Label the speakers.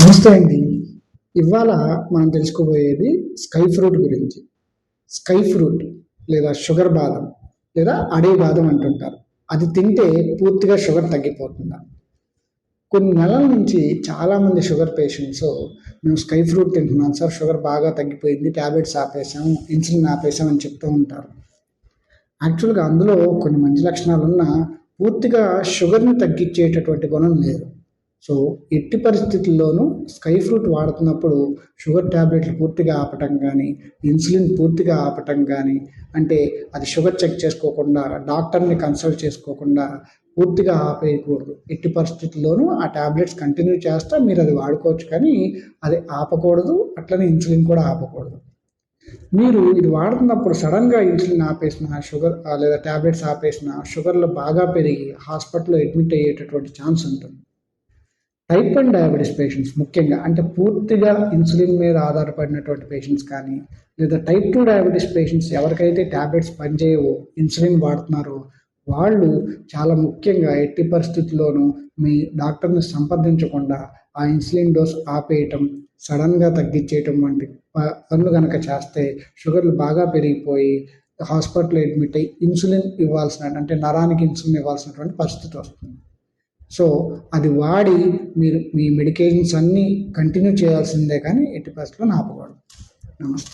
Speaker 1: నమస్తే అండి. ఇవాళ మనం తెలుసుకోబోయేది స్కై ఫ్రూట్ గురించి. స్కై ఫ్రూట్ లేదా షుగర్ బాదం లేదా అడవి బాదం అంటుంటారు. అది తింటే పూర్తిగా షుగర్ తగ్గిపోతుందా? కొన్ని నెలల నుంచి చాలామంది షుగర్ పేషెంట్స్ మేము స్కై ఫ్రూట్ తింటున్నాం సార్ షుగర్ బాగా తగ్గిపోయింది ట్యాబ్లెట్స్ ఆపేసాము ఇన్సులిన్ ఆపేసాం అని చెప్తూ ఉంటారు. యాక్చువల్గా అందులో కొన్ని మంచి లక్షణాలు ఉన్నా పూర్తిగా షుగర్ని తగ్గించేటటువంటి గుణం లేదు. సో ఎట్టి పరిస్థితుల్లోనూ స్కై ఫ్రూట్ వాడుతున్నప్పుడు షుగర్ ట్యాబ్లెట్లు పూర్తిగా ఆపటం కానీ ఇన్సులిన్ పూర్తిగా ఆపటం కానీ అంటే అది షుగర్ చెక్ చేసుకోకుండా డాక్టర్ని కన్సల్ట్ చేసుకోకుండా పూర్తిగా ఆపేయకూడదు. ఎట్టి పరిస్థితుల్లోనూ ఆ ట్యాబ్లెట్స్ కంటిన్యూ చేస్తా మీరు అది వాడుకోవచ్చు కానీ అది ఆపకూడదు అట్లనే ఇన్సులిన్ కూడా ఆపకూడదు. మీరు ఇది వాడుతున్నప్పుడు సడన్గా ఇన్సులిన్ ఆపేసిన షుగర్ లేదా ట్యాబ్లెట్స్ ఆపేసిన షుగర్లు బాగా పెరిగి హాస్పిటల్లో అడ్మిట్ అయ్యేటటువంటి ఛాన్స్ ఉంటుంది. టైప్ వన్ డయాబెటీస్ పేషెంట్స్ ముఖ్యంగా అంటే పూర్తిగా ఇన్సులిన్ మీద ఆధారపడినటువంటి పేషెంట్స్ కానీ లేదా టైప్ టూ డయాబెటీస్ పేషెంట్స్ ఎవరికైతే ట్యాబ్లెట్స్ పనిచేయవో ఇన్సులిన్ వాడుతున్నారో వాళ్ళు చాలా ముఖ్యంగా ఎట్టి పరిస్థితుల్లోనూ మీ డాక్టర్ని సంప్రదించకుండా ఆ ఇన్సులిన్ డోస్ ఆపేయటం సడన్గా తగ్గించేయటం వంటి ప- పనులు కనుక చేస్తే షుగర్లు బాగా పెరిగిపోయి హాస్పిటల్ అడ్మిట్ అయ్యి ఇన్సులిన్ ఇవ్వాల్సిన అంటే నరానికి ఇన్సులిన్ ఇవ్వాల్సినటువంటి పరిస్థితి వస్తుంది. సో అది వాడి మీరు మీ మెడికేషన్స్ అన్నీ కంటిన్యూ చేయాల్సిందే కానీ ఎట్టి పరిస్థితుల్లో ఆపకూడదు నమస్తే.